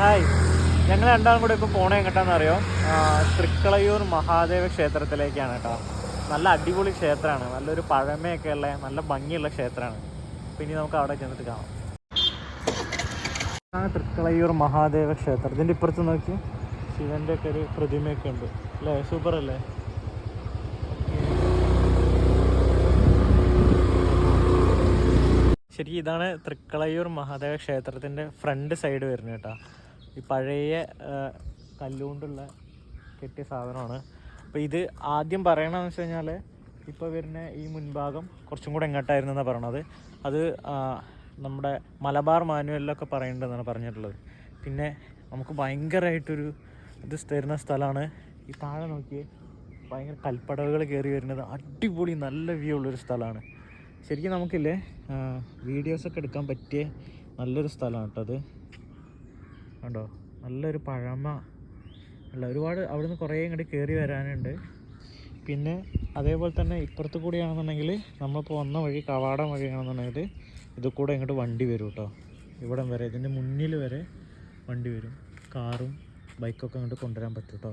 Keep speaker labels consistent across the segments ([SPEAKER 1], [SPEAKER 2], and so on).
[SPEAKER 1] Hi. ഞങ്ങൾ രണ്ടാളും കൂടെ ഇപ്പോൾ പോണേ എങ്ങോട്ടാന്ന് അറിയോ? തൃക്കളയൂർ മഹാദേവ ക്ഷേത്രത്തിലേക്കാണ് കേട്ടോ. നല്ല അടിപൊളി ക്ഷേത്രമാണ്. നല്ലൊരു പഴമയൊക്കെ ഉള്ള നല്ല ഭംഗിയുള്ള ക്ഷേത്രമാണ്. പിന്നെ നമുക്ക് അവിടെ ചെന്നിട്ട് കാണാം. ആ തൃക്കളയൂർ മഹാദേവ ക്ഷേത്രം. ഇതിന്റെ ഇപ്പുറത്ത് നോക്കി. ശിവന്റെ ഒക്കെ ഒരു പ്രതിമയൊക്കെ ഉണ്ട്. അല്ലേ? സൂപ്പർ അല്ലേ? ശരി ഇതാണ് തൃക്കളയൂർ മഹാദേവ ക്ഷേത്രത്തിന്റെ ഫ്രണ്ട് സൈഡ് വരുന്നത് കേട്ടോ. ഈ പഴയ കല്ലുകൊണ്ടുള്ള കെട്ടിയ സാധനമാണ്. അപ്പോൾ ഇത് ആദ്യം പറയണമെന്ന് വെച്ച് കഴിഞ്ഞാൽ ഇപ്പോൾ വരുന്ന ഈ മുൻഭാഗം കുറച്ചും കൂടെ എങ്ങോട്ടായിരുന്നു എന്നാണ് പറയണത്. അത് നമ്മുടെ മലബാർ മാനുവലിലൊക്കെ പറയേണ്ടതെന്നാണ് പറഞ്ഞിട്ടുള്ളത്. പിന്നെ നമുക്ക് ഭയങ്കരമായിട്ടൊരു ഇത് തരുന്ന സ്ഥലമാണ്. ഈ താഴെ നോക്കിയേ ഭയങ്കര കൽപ്പടവുകൾ കയറി വരുന്നത്. അടിപൊളി നല്ല വ്യൂ ഉള്ളൊരു സ്ഥലമാണ്. ശരിക്കും നമുക്കില്ലേ വീഡിയോസൊക്കെ എടുക്കാൻ പറ്റിയ നല്ലൊരു സ്ഥലമാണ് കേട്ടോ അത്. കണ്ടോ? നല്ലൊരു പഴമ. അല്ല ഒരുപാട് അവിടുന്ന് കുറേ ഇങ്ങോട്ട് കയറി വരാനുണ്ട്. പിന്നെ അതേപോലെ തന്നെ ഇപ്പുറത്ത് കൂടിയാണെന്നുണ്ടെങ്കിൽ നമ്മളിപ്പോൾ വന്ന വഴി കവാടം വഴിയാണെന്നുണ്ടെങ്കിൽ ഇത് കൂടെ ഇങ്ങോട്ട് വണ്ടി വരും കേട്ടോ ഇവിടം വരെ ഇതിന്റെ മുന്നിൽ വരെ വണ്ടി വരും. കാറും ബൈക്കൊക്കെ അങ്ങോട്ട് കൊണ്ടുവരാൻ പറ്റും കേട്ടോ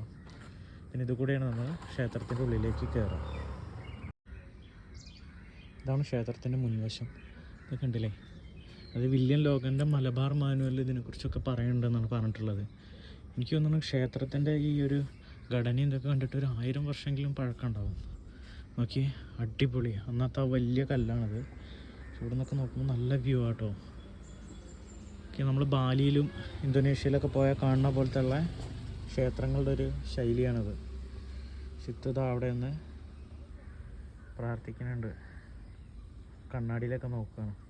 [SPEAKER 1] പിന്നെ ഇത് കൂടെയാണ് നമ്മൾ ക്ഷേത്രത്തിന്റെ ഉള്ളിലേക്ക് കയറുക ഇതാണ് ക്ഷേത്രത്തിന്റെ മുൻവശം. ഇത് കണ്ടില്ലേ അത് വില്യം ലോകന്റെ മലബാർ മാനുവലിൽ ഇതിനെക്കുറിച്ചൊക്കെ പറയുന്നുണ്ടെന്നാണ് പറഞ്ഞിട്ടുള്ളത്. എനിക്ക് തോന്നുന്നു ക്ഷേത്രത്തിന്റെ ഈ ഒരു ഘടന ഇതൊക്കെ കണ്ടിട്ട് ഒരു ആയിരം വർഷമെങ്കിലും പഴക്കം ഉണ്ടാവും നോക്കി അടിപൊളി. അന്നത്തെ ആ വലിയ കല്ലാണത്. ഇവിടെ നിന്നൊക്കെ നോക്കുമ്പോൾ നല്ല വ്യൂ ആട്ടോ. ഓക്കെ നമ്മൾ ബാലിയിലും ഇന്തോനേഷ്യയിലൊക്കെ പോയാൽ കാണുന്ന പോലത്തെ ഉള്ള ക്ഷേത്രങ്ങളുടെ ഒരു ശൈലിയാണത്. ചിത്തത അവിടെ നിന്ന് പ്രാർത്ഥിക്കുന്നുണ്ട്. കണ്ണാടിയിലൊക്കെ നോക്കുകയാണ്.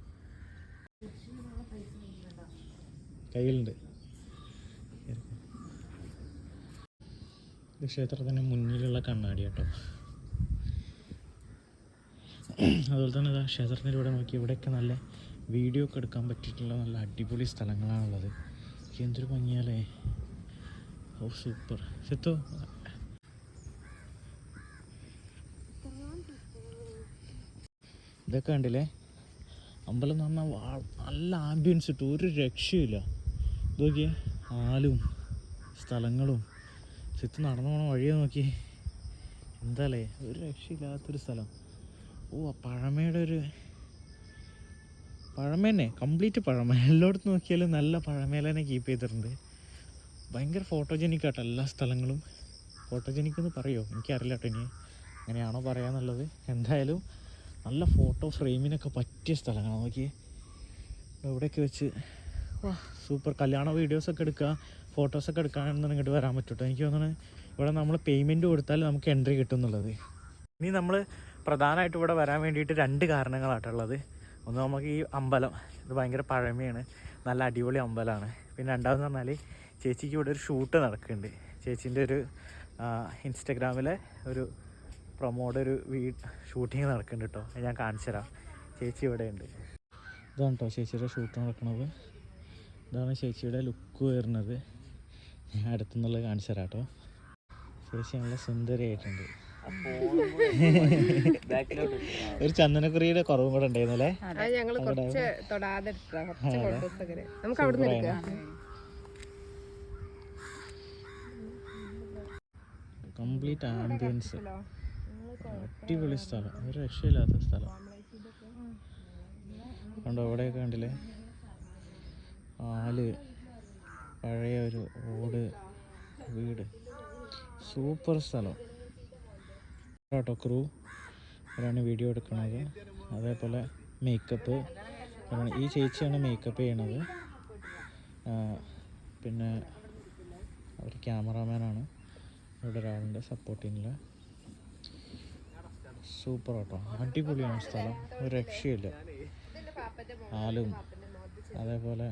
[SPEAKER 1] കയ്യിലുണ്ട്. ഇത് ക്ഷേത്രത്തിന്റെ മുന്നിലുള്ള കണ്ണാടി കേട്ടോ. അതുപോലെ തന്നെ ഇതാ ക്ഷേത്രത്തിന്റെ നോക്കി ഇവിടെയൊക്കെ നല്ല വീഡിയോ ഒക്കെ എടുക്കാൻ പറ്റിയിട്ടുള്ള നല്ല അടിപൊളി സ്ഥലങ്ങളാണുള്ളത്. എന്തൊരു ഭംഗിയാലേ ഓ സൂപ്പർ. സിത്തോ. ഇതൊക്കെ കണ്ടില്ലേ? അമ്പലം എന്ന് പറഞ്ഞാൽ നല്ല ആംബിയൻസ് ഇട്ടു. ഒരു രക്ഷയില്ല നോക്കിയേ ആലും സ്ഥലങ്ങളും ചുറ്റും നടന്നു പോണ വഴിയെ നോക്കി. എന്താല്ലേ ഒരു രക്ഷയില്ലാത്തൊരു സ്ഥലം. ഓ പഴമയുടെ ഒരു പഴമ തന്നെ കംപ്ലീറ്റ് പഴമ. എല്ലായിടത്തും നോക്കിയാലും നല്ല പഴമയിൽ കീപ്പ് ചെയ്തിട്ടുണ്ട്. ഭയങ്കര ഫോട്ടോജനിക് ആട്ടോ എല്ലാ സ്ഥലങ്ങളും. ഫോട്ടോജനിക് എന്ന് പറയുമോ എനിക്കറിയില്ല കേട്ടോ ഇനി. അങ്ങനെയാണോ പറയാന്നുള്ളത്. എന്തായാലും നല്ല ഫോട്ടോ ഫ്രെയിമിനൊക്കെ പറ്റിയ സ്ഥലങ്ങളാണ്. നോക്കിയേ എവിടെയൊക്കെ വെച്ച് സൂപ്പർ. കല്യാണ വീഡിയോസൊക്കെ എടുക്കുക ഫോട്ടോസൊക്കെ എടുക്കാനാണെന്ന് ഇങ്ങോട്ട് വരാൻ പറ്റൂട്ടോ. എനിക്ക് തോന്നുന്നു ഇവിടെ നമ്മൾ പേയ്മെന്റ് കൊടുത്താൽ നമുക്ക് എൻട്രി കിട്ടും എന്നുള്ളത് ഇനി നമ്മൾ പ്രധാനമായിട്ട് ഇവിടെ വരാൻ വേണ്ടിയിട്ട് രണ്ട് കാരണങ്ങളാട്ടുള്ളത് ഒന്ന് നമുക്ക് ഈ അമ്പലം ഇത് ഭയങ്കര പഴമയാണ്. നല്ല അടിപൊളി അമ്പലമാണ്. പിന്നെ രണ്ടാമെന്ന് പറഞ്ഞാൽ ചേച്ചിക്ക് ഇവിടെ ഒരു ഷൂട്ട് നടക്കുന്നുണ്ട്. ചേച്ചീന്റെ ഒരു ഇൻസ്റ്റഗ്രാമിലെ ഒരു പ്രൊമോയുടെ ഒരു വീ ഷൂട്ടിങ് നടക്കുന്നുണ്ട് കേട്ടോ ഞാൻ കാണിച്ചു തരാം. ചേച്ചി ഇവിടെ ഉണ്ട് ഇതാണ് കേട്ടോ ചേച്ചിയുടെ ഷൂട്ട് നടക്കുന്നത് ഇതാണ് ചേച്ചിയുടെ ലുക്ക് വരുന്നത്. ഞാൻ അടുത്തുനിന്നുള്ളത് കാണിച്ചു തരാം കേട്ടോ ചേച്ചി നല്ല സുന്ദരിയായിട്ടുണ്ട്. ഒരു ചന്ദനക്കുറിയുടെ കുറവും കൂടെ ഉണ്ടായിരുന്നല്ലേ കംപ്ലീറ്റ് ആംബിയൻസ് അടിപൊളി സ്ഥലം. ഒരു രക്ഷയില്ലാത്ത സ്ഥലം. കണ്ടോ അവിടെയൊക്കെ കണ്ടില്ലേ? ആൽ പഴയ ഒരു ഓട് വീട്. സൂപ്പർ സ്ഥലം. കേട്ടോ ക്രൂ. അവരാണ് വീഡിയോ എടുക്കുന്നത്. അതേപോലെ മേക്കപ്പ് ഈ ചേച്ചിയാണ് മേക്കപ്പ് ചെയ്യണത്. പിന്നെ അവർ ക്യാമറാമാനാണ് ഇവിടെ ഒരാളുണ്ട് സപ്പോർട്ടിങ്ങിൽ സൂപ്പർ കേട്ടോ അടിപൊളിയാണ് സ്ഥലം. ഒരു രക്ഷയില്ല. ആലും അതേപോലെ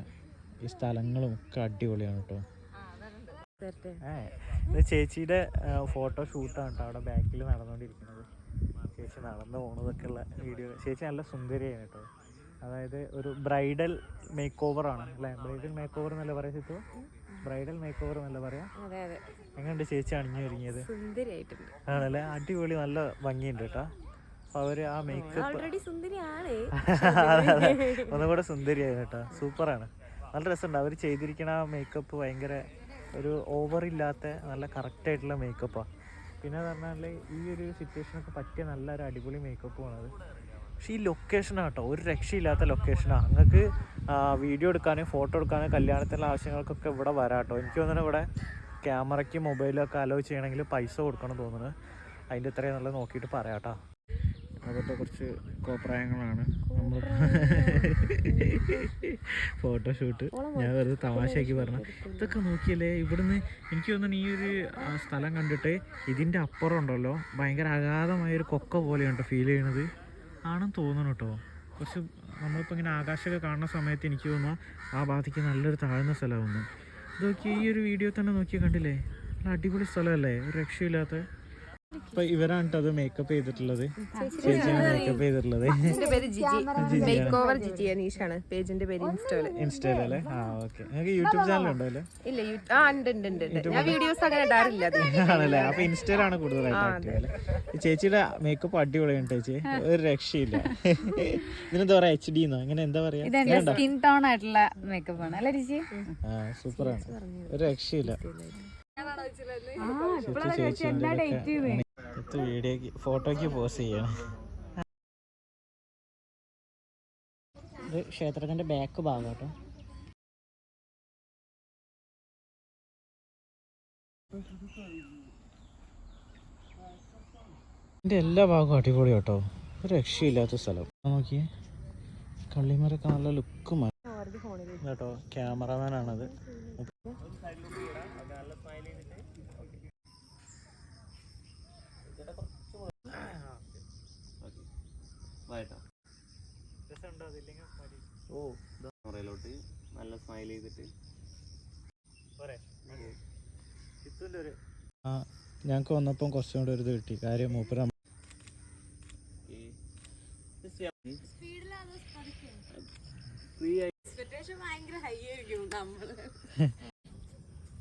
[SPEAKER 1] ഈ സ്ഥലങ്ങളും ഒക്കെ അടിപൊളിയാണ് കേട്ടോ. ഇത് ചേച്ചിയുടെ ഫോട്ടോ ഷൂട്ടാണ് കേട്ടോ അവിടെ ബാക്കിൽ നടന്നുകൊണ്ടിരിക്കുന്നത് ചേച്ചി നടന്നു പോണതൊക്കെ ഉള്ള വീഡിയോ. ചേച്ചി നല്ല സുന്ദരിയാണ് കേട്ടോ. അതായത് ഒരു ബ്രൈഡൽ മേക്ക് ഓവർ ആണ് അല്ലേ? ബ്രൈഡൽ മേക്ക് ഓവർ എന്നല്ല പറയാ ചിത്തു ബ്രൈഡൽ മേക്ക് ഓവർ എന്നല്ല പറയാ?
[SPEAKER 2] അതെ അതെ.
[SPEAKER 1] എങ്ങനെയുണ്ട് ചേച്ചി അണിഞ്ഞു ഒരുങ്ങിയത്
[SPEAKER 2] സുന്ദരിയായിട്ടുണ്ട്.
[SPEAKER 1] ആണല്ലേ? അടിപൊളി നല്ല ഭംഗിയുണ്ട് കേട്ടോ. അവർ ആ മേക്കപ്പ് ഒന്നും കൂടെ സുന്ദരിയായിരുന്നു കേട്ടോ. സൂപ്പറാണ്. നല്ല രസമുണ്ട്. അവർ ചെയ്തിരിക്കണ ആ മേക്കപ്പ് ഭയങ്കര ഒരു ഓവർ ഇല്ലാത്ത നല്ല കറക്റ്റ് ആയിട്ടുള്ള മേക്കപ്പാണ് പിന്നെ പറഞ്ഞാൽ ഈ ഒരു സിറ്റുവേഷനൊക്കെ പറ്റിയ നല്ലൊരു അടിപൊളി മേക്കപ്പ് അത്. പക്ഷേ ഈ ലൊക്കേഷനാണ് കേട്ടോ. ഒരു രക്ഷയില്ലാത്ത ലൊക്കേഷനാണ് നിങ്ങൾക്ക് വീഡിയോ എടുക്കാനും ഫോട്ടോ എടുക്കാനും കല്യാണത്തിനുള്ള ആവശ്യങ്ങൾക്കൊക്കെ ഇവിടെ വരാം കേട്ടോ. എനിക്ക് തോന്നുന്നു ഇവിടെ ക്യാമറയ്ക്ക് മൊബൈലൊക്കെ അലോ ചെയ്യണമെങ്കിൽ പൈസ കൊടുക്കണം തോന്നുന്നു. അതിന്റെ ഇത്രയും നല്ല നോക്കിയിട്ട് പറയാം കേട്ടോ. അതൊക്കെ കുറച്ച് കോപ്രായങ്ങളാണ്. നമ്മൾ ഫോട്ടോഷൂട്ട്. ഞാൻ വെറുതെ തമാശയാക്കി പറഞ്ഞു ഇതൊക്കെ നോക്കിയല്ലേ ഇവിടുന്ന് എനിക്ക് തോന്നുന്നു ഈ ഒരു സ്ഥലം കണ്ടിട്ട് ഇതിന്റെ അപ്പുറം ഉണ്ടല്ലോ. ഭയങ്കര അഗാധമായ ഒരു കൊക്ക പോലെയാണ് ഫീൽ ചെയ്യണത്. ആണെന്ന് തോന്നുന്നു കേട്ടോ കുറച്ച് നമ്മളിപ്പോൾ ഇങ്ങനെ ആകാശമൊക്കെ കാണുന്ന സമയത്ത് എനിക്ക് തോന്നുന്നു ആ ഭാഗത്തേക്ക് നല്ലൊരു താഴ്ന്ന സ്ഥലമാണ് ഇതൊക്കെ ഈ ഒരു വീഡിയോ തന്നെ നോക്കി കണ്ടില്ലേ? നല്ല അടിപൊളി സ്ഥലമല്ലേ? ഒരു രക്ഷയില്ലാത്ത ഇപ്പൊ ഇവരാണ് അത് മേക്കപ്പ് ചെയ്തിട്ടുള്ളത്. ചേച്ചിയാണ് മേക്കപ്പ് ചെയ്തിട്ടുള്ളത്.
[SPEAKER 2] എന്റെ പേര് ജിജി. മേക്ക് ഓവർ ജിജി അനീഷാണ്. പേജിന്റെ പേര്
[SPEAKER 1] ഇൻസ്റ്റയിലല്ലേ ആ ഓക്കെ നിങ്ങൾക്ക് യൂട്യൂബ് ചാനൽ ഉണ്ടോ അല്ലേ
[SPEAKER 2] ഇല്ല ആ ഉണ്ട് ഉണ്ട് ഉണ്ട് ഉണ്ട്. ഞാൻ വീഡിയോസ് അങ്ങനെ ഇടാറില്ല
[SPEAKER 1] ആണല്ലേ? അപ്പൊ ഇൻസ്റ്റയിലാണ് കൂടുതലായിട്ട് ആക്റ്റീവ് അല്ലേ? ചേച്ചിയുടെ മേക്കപ്പ് അടിപൊളിയാണ് ചേച്ചി. ഒരു രക്ഷയില്ല. ഇതിനെന്താ പറയാ എച്ച് ഡി എന്നോ? ഇങ്ങനെ എന്താ പറയാ?
[SPEAKER 3] സ്കിൻ ടോൺ ആയിട്ടുള്ള മേക്കപ്പ് ആണ്. അല്ലേ രിജി
[SPEAKER 1] ആ സൂപ്പറാണ് ഒരു രക്ഷയില്ല. വീഡിയോക്ക് ഫോട്ടോക്ക് പോസ് ചെയ്യണം. ഇത് ക്ഷേത്രത്തിന്റെ ബാക്ക് ഭാഗം കേട്ടോ ഇതിന്റെ എല്ലാ ഭാഗവും അടിപൊളി കേട്ടോ ഒരു രക്ഷയില്ലാത്ത സ്ഥലം. നോക്കിയേ. കള്ളിമരൊക്കെ നല്ല ലുക്കും കേട്ടോ ക്യാമറമാനാണത് ഓ
[SPEAKER 4] ക്യാമറയിലോട്ട് നല്ല സ്മൈൽ ചെയ്തിട്ട്.
[SPEAKER 1] ഞങ്ങൾക്ക് വന്നപ്പം കുറച്ചും കൂടെ ഒരു ഇത് കിട്ടി. കാര്യം മൂപ്പര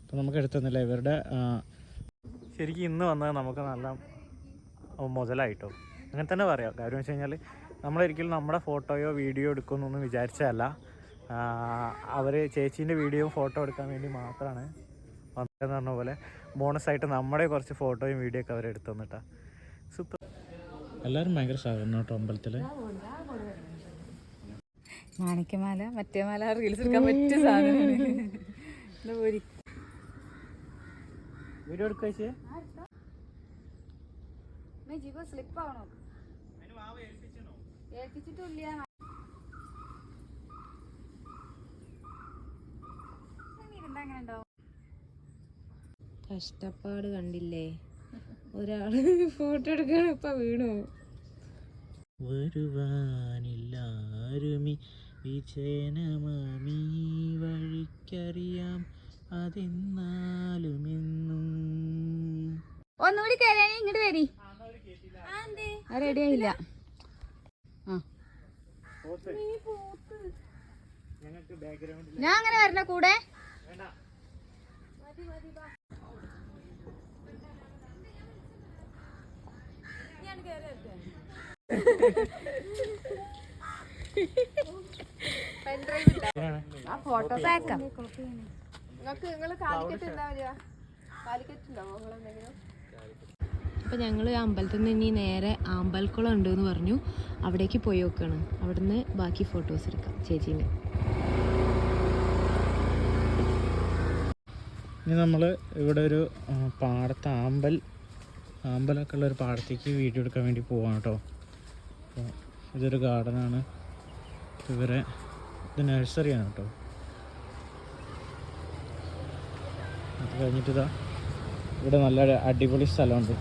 [SPEAKER 1] ഇപ്പം നമുക്ക് എടുത്തുന്നില്ല ഇവരുടെ ശരിക്കും ഇന്ന് വന്നത് നമുക്ക് നല്ല മുതലായിട്ടോ. അങ്ങനെ തന്നെ പറയാം. കാര്യം വെച്ച് കഴിഞ്ഞാൽ നമ്മളൊരിക്കലും നമ്മുടെ ഫോട്ടോയോ വീഡിയോ എടുക്കുമെന്നൊന്നും വിചാരിച്ചതല്ല. അവർ ചേച്ചീന്റെ വീഡിയോ ഫോട്ടോ എടുക്കാൻ വേണ്ടി മാത്രമാണ് വന്നതെന്ന് പറഞ്ഞ പോലെ ബോണസായിട്ട് നമ്മുടെ കുറച്ച് ഫോട്ടോയും വീഡിയോ ഒക്കെ അവർ എടുത്തു തന്നിട്ടാ. സൂപ്പർ. എല്ലാവരും ഭയങ്കര സഹകരണം കേട്ടോ അമ്പലത്തിൽ
[SPEAKER 3] മാണിക്കമാല മറ്റേ മാല റീൽസ് എടുക്കാൻ പറ്റിയ സാധനമാണ്. പോരി
[SPEAKER 1] വീഡിയോ എടുക്കുക ചേച്ചി.
[SPEAKER 3] സ്ലിപ്പ് ആവണോ. ഏൽപ്പിച്ചിട്ടില്ല അങ്ങനെ ഉണ്ടാവും?
[SPEAKER 2] കഷ്ടപ്പാട് കണ്ടില്ലേ? ഒരാൾ ഫോട്ടോ എടുക്കാണ് ഇപ്പൊ വീണു.
[SPEAKER 1] വരുവാനില്ലാരുമി വിജയനമീ വഴിക്കറിയാം അതെന്നാലുമെന്നും
[SPEAKER 3] ഒന്നുകൂടി കയറിയാണെ ഇങ്ങോട്ട് വരി. റെഡി ആയില്ല. ഞാൻ അങ്ങനെ വരണ കൂടെ? ആ ഫോട്ടോ പാക്കാം
[SPEAKER 2] നിങ്ങൾക്ക് നിങ്ങൾ കാലിക്കറ്റ് എന്താ വരിക? കാലിക്കറ്റ് ഉണ്ടാവോ നിങ്ങളെന്തെങ്കിലും അപ്പൊ ഞങ്ങൾ അമ്പലത്തിൽ നിന്ന് ഇനി നേരെ ആമ്പൽക്കുളം ഉണ്ട് എന്ന് പറഞ്ഞു. അവിടേക്ക് പോയി നോക്കണം. അവിടുന്ന് ബാക്കി ഫോട്ടോസ് എടുക്കാം. ചേച്ചീന്റെ
[SPEAKER 1] ഇനി നമ്മൾ ഇവിടെ ഒരു പാടത്ത് ആമ്പൽ ആമ്പലൊക്കെ ഉള്ള ഒരു പാടത്തേക്ക് വീഡിയോ എടുക്കാൻ വേണ്ടി പോവാണ് കേട്ടോ അപ്പോൾ ഇതൊരു ഗാർഡനാണ്. ഇവരെ ഇത് നഴ്സറിയാണ് കേട്ടോ അത് കഴിഞ്ഞിട്ട് ഇതാ ഇവിടെ നല്ല അടിപൊളി സ്ഥലമുണ്ട്.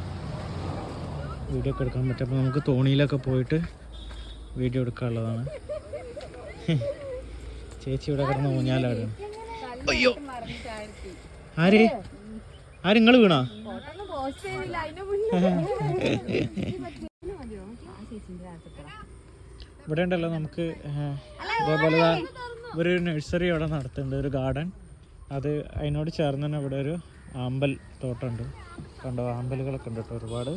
[SPEAKER 1] വീഡിയോ ഒക്കെ എടുക്കാൻ പറ്റും അപ്പോൾ നമുക്ക് തോണിയിലൊക്കെ പോയിട്ട് വീഡിയോ എടുക്കാനുള്ളതാണ്. ചേച്ചി ഇവിടെ കിടന്ന് ഊഞ്ഞാലാടുകയാണ് അയ്യോ. ആര്? ആര് നിങ്ങൾ വീണോ? ഇവിടെ ഉണ്ടല്ലോ നമുക്ക് ഇതേപോലെ ഒരു നഴ്സറി അവിടെ നടത്തുന്നുണ്ട് ഒരു ഗാർഡൻ അത് അതിനോട് ചേർന്ന് തന്നെ ഇവിടെ ഒരു ആമ്പൽ തോട്ടമുണ്ട്. കണ്ടോ? ആമ്പലുകളൊക്കെ ഉണ്ട് കേട്ടോ ഒരുപാട്.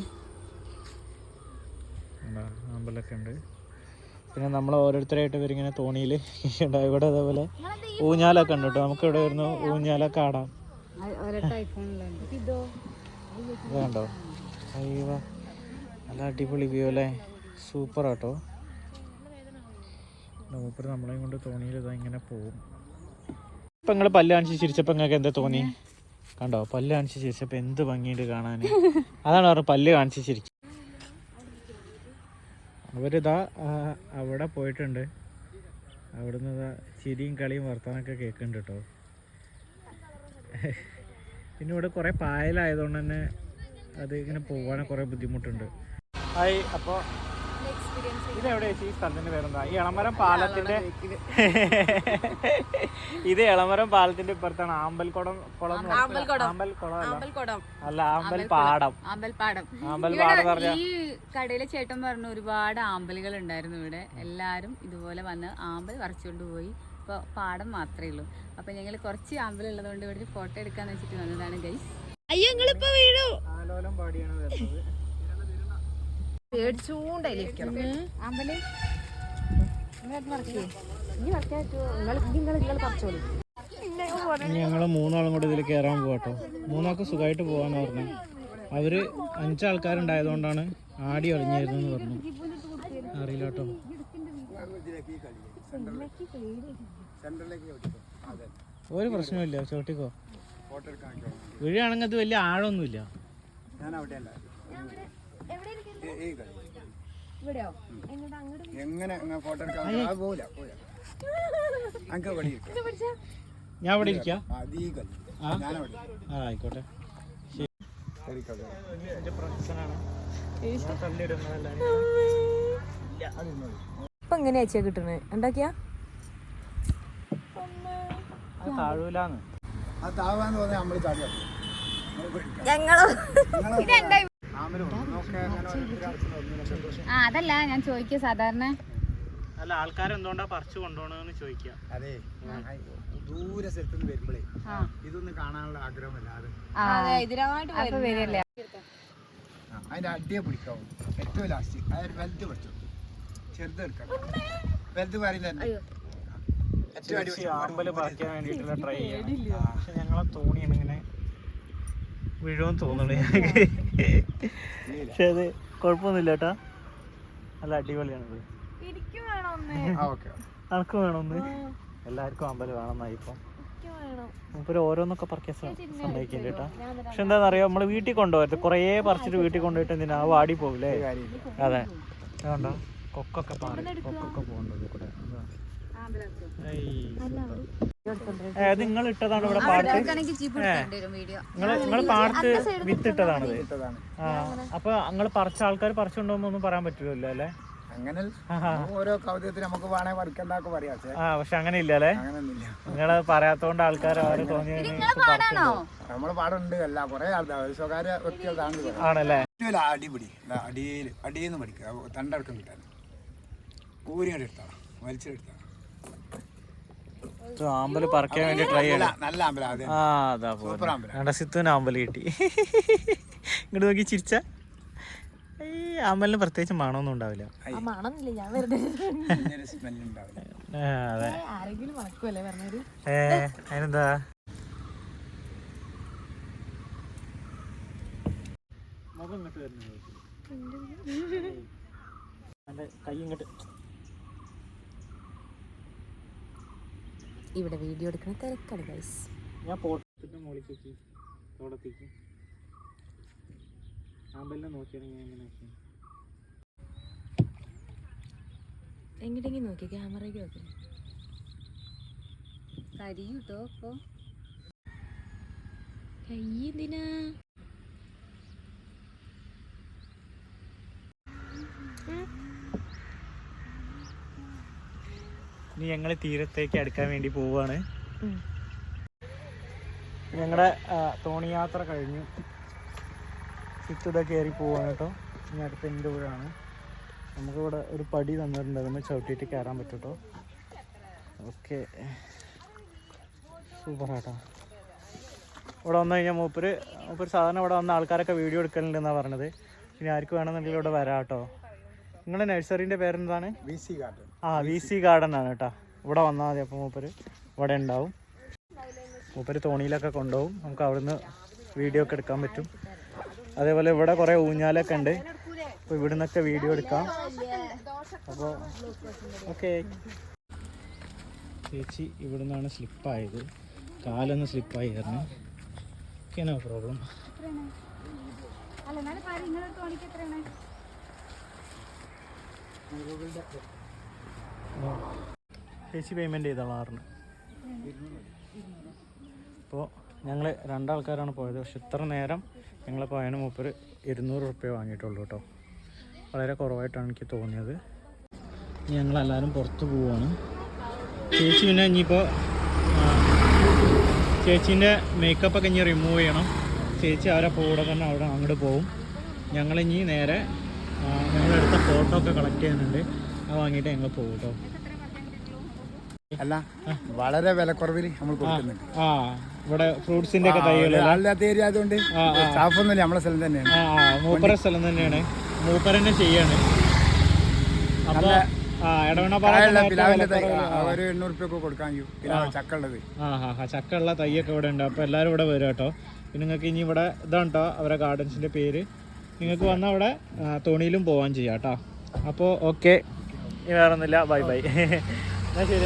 [SPEAKER 1] ആമ്പലൊക്കെ ഉണ്ട്. പിന്നെ നമ്മൾ ഓരോരുത്തരായിട്ട് ഇവരിങ്ങനെ തോണിയിൽ ഇവിടെ അതേപോലെ ഊഞ്ഞാലൊക്കെ ഉണ്ട് കേട്ടോ. നമുക്ക് ഇവിടെ വരുന്നു ഊഞ്ഞാലൊക്കെ ആടാം. വേണ്ടോ അയ്യോ. നല്ല അടിപൊളി വ്യൂ അല്ലേ? സൂപ്പർ ആട്ടോ. മൂപ്പർ നമ്മളെയും കൊണ്ട് തോണിയിൽ ഇതാ ഇങ്ങനെ പോവും. ഇപ്പം നിങ്ങൾ പല്ല് കാണിച്ച് ചിരിച്ചപ്പോൾ നിങ്ങൾക്ക് എന്താ തോന്നി? കണ്ടോ? പല്ല് കാണിച്ച് ചിരിച്ചപ്പോൾ എന്ത് ഭംഗിയുണ്ട് കാണാൻ അതാണ് അവർ പല്ല് കാണിച്ച് ചിരിക്കും അവരിതാ അവിടെ പോയിട്ടുണ്ട്. അവിടുന്ന് ഇതാ ചിരിയും കളിയും വർത്താനൊക്കെ കേൾക്കുന്നുണ്ട് കേട്ടോ. പിന്നെ ഇവിടെ കുറേ പായലായതുകൊണ്ട് തന്നെ അത് ഇങ്ങനെ പോകാൻ കുറേ ബുദ്ധിമുട്ടുണ്ട്. ഹായ് അപ്പോൾ ഇത് എവിടെ ഈ സ്ഥലത്തിന്റെ പേരെന്താ? ഈ എളമരം പാലത്തിന്റെ ഇത് എളമരം പാലത്തിന്റെ ഇപ്പുറത്താണ്. ആമ്പൽക്കുളം കുളം എന്ന് പറഞ്ഞ- ആമ്പൽക്കുളം അല്ല.
[SPEAKER 3] അമ്പൽക്കുടം
[SPEAKER 1] അല്ല ആമ്പൽ പാടം
[SPEAKER 3] അമ്പൽപ്പാടം
[SPEAKER 1] ആമ്പൽ പാടം എന്ന് പറഞ്ഞ
[SPEAKER 3] ഈ കടയിലെ ചേട്ടൻ പറഞ്ഞു ഒരുപാട് ആമ്പലുകൾ ഉണ്ടായിരുന്നു ഇവിടെ. എല്ലാരും ഇതുപോലെ വന്ന് ആമ്പൽ പറിച്ചുകൊണ്ട് പോയി. ഇപ്പൊ പാടം മാത്രമേ ഉള്ളൂ. അപ്പൊ ഞങ്ങൾ കുറച്ച് ആമ്പൽ ഉള്ളതുകൊണ്ട് ഇവിടെ ഫോട്ടോ എടുക്കാന്ന് വെച്ചിട്ട് വന്നതാണ് ഗൈസ്
[SPEAKER 2] അയ്യോ നിങ്ങളിപ്പോ വീണു.
[SPEAKER 1] ആലോലം പാടിയാണ് വരുന്നത്.
[SPEAKER 2] പേടിച്ചൂണ്ടായിരിക്കണം
[SPEAKER 1] ഞങ്ങൾ മൂന്നാളും കൂടെ ഇതിൽ കയറാൻ പോവാട്ടോ മൂന്നാൾക്ക് സുഖമായിട്ട് പോവാന്ന് പറഞ്ഞു. അവർ അഞ്ചാൾക്കാരുണ്ടായതുകൊണ്ടാണ് ആടി ഒളിഞ്ഞായിരുന്നു എന്ന് പറഞ്ഞു. അറിയില്ല കേട്ടോ ഒരു പ്രശ്നമില്ല ചോട്ടിക്കോ. വീഴാണെങ്കിൽ അത് വലിയ ആഴമൊന്നുമില്ല.
[SPEAKER 5] എങ്ങനെ ഫോട്ടോ എടുക്കാൻ അങ്ങ്
[SPEAKER 1] ഞാൻ ഇവിടെ ഇരിക്കാം?
[SPEAKER 5] അധികം
[SPEAKER 1] ആ?
[SPEAKER 5] ഞാനവിടെ
[SPEAKER 1] ആ ആയിക്കോട്ടെ.
[SPEAKER 2] ഇപ്പൊ എങ്ങനെയാ ചേച്ചിയാ കിട്ടണേ? ഉണ്ടാക്കിയാ?
[SPEAKER 1] താഴൂലാന്ന്.
[SPEAKER 5] അത് താവാന്ന് പറഞ്ഞാൽ നമ്മൾ ചാടിയാ
[SPEAKER 2] ഞങ്ങൾ
[SPEAKER 3] ആ അതല്ല ഞാൻ ചോദിക്കുക സാധാരണ.
[SPEAKER 1] അല്ല ആൾക്കാർ എന്തുകൊണ്ടാ പറിച്ചു കൊണ്ടുപോകണമെന്ന് ചോദിക്കാം.
[SPEAKER 5] അതെ ദൂരെ സ്ഥലത്ത് നിന്ന് വരുമ്പോഴേ ഇതൊന്നും കാണാനുള്ള ആഗ്രഹമല്ല അത്.
[SPEAKER 3] ആ ഇതിനായിട്ട് അപ്പൊ വരില്ലേ
[SPEAKER 5] ആ, അതിന്റെ അടിയെ പിടിക്കാവും. ഏറ്റവും ലാസ്റ്റ് അതായത് വലുത് പിടിച്ചു? ചെറുത് എടുക്കണം വലുത് പറയില്ല തന്നെ. ഏറ്റവും
[SPEAKER 1] ആമ്പൽ പറിക്കാൻ വേണ്ടിയിട്ടുള്ള ട്രൈ ചെയ്യാം. പക്ഷെ ഞങ്ങളെ തോണിയാണ് ഇങ്ങനെ വീഴുമെന്ന് തോന്നുന്നു. പക്ഷെ അത് കുഴപ്പമൊന്നുമില്ല കേട്ടാ. നല്ല അടിപൊളിയാണത്
[SPEAKER 5] ആ ഓക്കെ
[SPEAKER 1] അനക്ക് വേണമെന്ന് എല്ലാവർക്കും അമ്പലം വേണമെന്നായി ഇപ്പം. മൂപ്പര് ഓരോന്നൊക്കെ പറിക്കാൻ സ- സമ്മതിക്കില്ല കേട്ടാ. പക്ഷെ എന്താണെന്ന് അറിയാം നമ്മൾ വീട്ടിൽ കൊണ്ടുപോകരുത്. കുറേ പറിച്ചിട്ട് വീട്ടിൽ കൊണ്ടുപോയിട്ട് എന്തിനാ? ആ വാടി പോകില്ലേ അതെ. അതുകൊണ്ടോ കൊക്കൊക്കെ പാറി കൊക്കൊക്കെ പോകണ്ടത് കൂടെ നിങ്ങൾ ഇട്ടതാണ് ഇവിടെ
[SPEAKER 3] പാട്ട്?
[SPEAKER 1] നിങ്ങൾ നിങ്ങൾ പാടത്ത് വിത്തിട്ടതാണത്
[SPEAKER 5] ഇട്ടതാണ്
[SPEAKER 1] ആ അപ്പൊ നിങ്ങൾ പറിച്ച ആൾക്കാർ പറിച്ചുണ്ടോന്ന് ഒന്നും പറയാൻ പറ്റില്ലല്ലോ അല്ലേ?
[SPEAKER 5] അങ്ങനെ. ഓരോ കവിതത്തിൽ നമുക്ക് വേണേ വർക്കുണ്ടാക്കി പറയാം
[SPEAKER 1] ആ പക്ഷെ അങ്ങനെ ഇല്ല അല്ലേ നിങ്ങൾ പറയാത്തോണ്ട് ആൾക്കാർ അവർ തോന്നി
[SPEAKER 5] നമ്മൾ പാടുണ്ട് അല്ല കൊറേ ആൾക്കാർ സ്വകാര്യ വ്യക്തികളാണ് ഇത്.
[SPEAKER 1] ആണല്ലേ?
[SPEAKER 5] അടിപിടി. അടിയിൽ അടിയിൽ നിന്ന് പഠിക്കുക. തണ്ടടക്കം കിട്ടാൻ. ഊരിങ്ങോട്ട് എടുത്താണ് വലിച്ചെടുത്താണ്.
[SPEAKER 1] ആമ്പൽ പറിക്കാൻ വേണ്ടി ട്രൈ ചെയ്യണം.
[SPEAKER 5] അമ്പലം
[SPEAKER 1] ആ അതാ
[SPEAKER 5] സൂപ്പർ അമ്പലം
[SPEAKER 1] ഞങ്ങളുടെ സിത്തുവിന് ആമ്പൽ കിട്ടി. ഇങ്ങോട്ട് നോക്കി ചിരിച്ച. ഈ ആമ്പലിന് പ്രത്യേകിച്ച് മണമൊന്നും ഉണ്ടാവില്ല.
[SPEAKER 2] മണന്നില്ല ഞാൻ വെറുതെ
[SPEAKER 5] ഇങ്ങനൊരു സ്മെല്ല് ഉണ്ടാവില്ല.
[SPEAKER 1] അതെ.
[SPEAKER 2] ആരെങ്കിലും മണക്കുമല്ലേ പറഞ്ഞൊരു?
[SPEAKER 1] ഏ അതിനെന്താ? കൈ ഇങ്ങോട്ട്
[SPEAKER 2] ഇവിടെ വീഡിയോ എടുക്കണ തിരക്കാണ് ഗൈസ്
[SPEAKER 1] ഞാൻ പോട്ടിട്ട് മുകളിലേക്ക് തോടത്തേക്ക്. ആമ്പലിനെ നോക്കിയാണെങ്കിൽ എങ്ങനെ
[SPEAKER 2] എങ്ങോട്ടെങ്കിലും നോക്കി ക്യാമറയ്ക്ക് നോക്കി.
[SPEAKER 3] കരിയൂട്ടോ അപ്പോ
[SPEAKER 2] കൈ എന്തിനാ?
[SPEAKER 1] ഇനി ഞങ്ങൾ തീരത്തേക്ക് അടുക്കാൻ വേണ്ടി
[SPEAKER 2] പോവാണ്.
[SPEAKER 1] ഞങ്ങളുടെ തോണി യാത്ര കഴിഞ്ഞു. ചുറ്റുത കയറി പോവാണ് കേട്ടോ. ഇനി അടുത്ത എന്റെ ഊരാണ്. നമുക്കിവിടെ ഒരു പടി തന്നിട്ടുണ്ട്. അതിന് ചവിട്ടിയിട്ട് കയറാൻ പറ്റും കേട്ടോ ഓക്കെ. സൂപ്പർ ആട്ടോ ഇവിടെ വന്നു കഴിഞ്ഞാൽ മൂപ്പര് മൂപ്പര് സാധാരണ ഇവിടെ വന്ന ആൾക്കാരൊക്കെ വീഡിയോ എടുക്കലുണ്ടെന്നാണ് പറഞ്ഞത്. ഇനി ആർക്ക് വേണമെന്നുണ്ടെങ്കിൽ ഇവിടെ വരാം കേട്ടോ നിങ്ങളുടെ നഴ്സറിന്റെ പേരെന്താണ്?
[SPEAKER 5] V C garden.
[SPEAKER 1] ആ വി സി ഗാർഡൻ ആണ് കേട്ടോ. ഇവിടെ വന്നാൽ മതി അപ്പോൾ മൂപ്പര്. ഇവിടെ ഉണ്ടാവും. മൂപ്പര് തോണിയിലൊക്കെ കൊണ്ടുപോകും. നമുക്ക് അവിടുന്ന് വീഡിയോ ഒക്കെ എടുക്കാൻ പറ്റും. അതേപോലെ ഇവിടെ കുറേ ഊഞ്ഞാലൊക്കെ ഉണ്ട്. അപ്പോൾ ഇവിടെ നിന്നൊക്കെ വീഡിയോ എടുക്കാം. അപ്പോൾ ഓക്കെ ചേച്ചി ഇവിടെ നിന്നാണ് സ്ലിപ്പായത് കാലൊന്ന് സ്ലിപ്പായി കാരണം നോ പ്രോബ്ലം ചേച്ചി പേയ്മെന്റ് ചെയ്തോളാം ആറിന്. അപ്പോൾ ഞങ്ങൾ രണ്ടാൾക്കാരാണ് പോയത്. പക്ഷെ ഇത്ര നേരം ഞങ്ങൾ പോയതിന് മൂപ്പർ ഇരുന്നൂറ് റുപ്യ വാങ്ങിയിട്ടുള്ളൂ കേട്ടോ. വളരെ കുറവായിട്ടാണ് എനിക്ക് തോന്നിയത്. ഞങ്ങളെല്ലാവരും പുറത്ത് പോവുകയാണ് ചേച്ചി പിന്നെ ഇനിയിപ്പോൾ ചേച്ചീന്റെ മേക്കപ്പൊക്കെ ഇനി റിമൂവ് ചെയ്യണം. ചേച്ചി അവരെ കൂടെ തന്നെ അവിടെ അങ്ങോട്ട് പോവും. ഞങ്ങളിനി നേരെ ഞങ്ങളെടുത്ത ഫോട്ടോ ഒക്കെ കളക്ട് ചെയ്യാനുണ്ട് വാങ്ങിയിട്ട് ഞങ്ങൾ പോകും കേട്ടോ.
[SPEAKER 5] അല്ല വളരെ വിലക്കുറവിൽ നമ്മൾ കൊടുക്കുന്നുണ്ട്.
[SPEAKER 1] ആ ഇവിടെ ഫ്രൂട്ട്സിന്റെ ഒക്കെ തൈകൾ
[SPEAKER 5] ആളില്ലാത്ത ഏരിയ ആയതുകൊണ്ട്. സ്റ്റാഫ് ഒന്നുമില്ല നമ്മളെ സ്ഥലം തന്നെയാണ്.
[SPEAKER 1] ആ മൂപ്പര സ്ഥലം തന്നെയാണ്. മൂപ്പര തന്നെ ചെയ്യാണ്. അപ്പൊ
[SPEAKER 5] ചക്ക
[SPEAKER 1] ഉള്ള തൈയൊക്കെ ഇവിടെ ഉണ്ട്. അപ്പൊ എല്ലാരും ഇവിടെ വരും കേട്ടോ. പിന്നെ നിങ്ങൾക്ക് ഇനി ഇവിടെ ഇതാണ് കേട്ടോ അവരെ ഗാർഡൻസിന്റെ പേര്. നിങ്ങൾക്ക് വന്ന അവിടെ തോണിയിലും പോവാൻ ചെയ്യാം കേട്ടോ. അപ്പോൾ ഓക്കെ വേറെ ഒന്നുമില്ല ബൈ ബൈ. എന്നാൽ ശരി.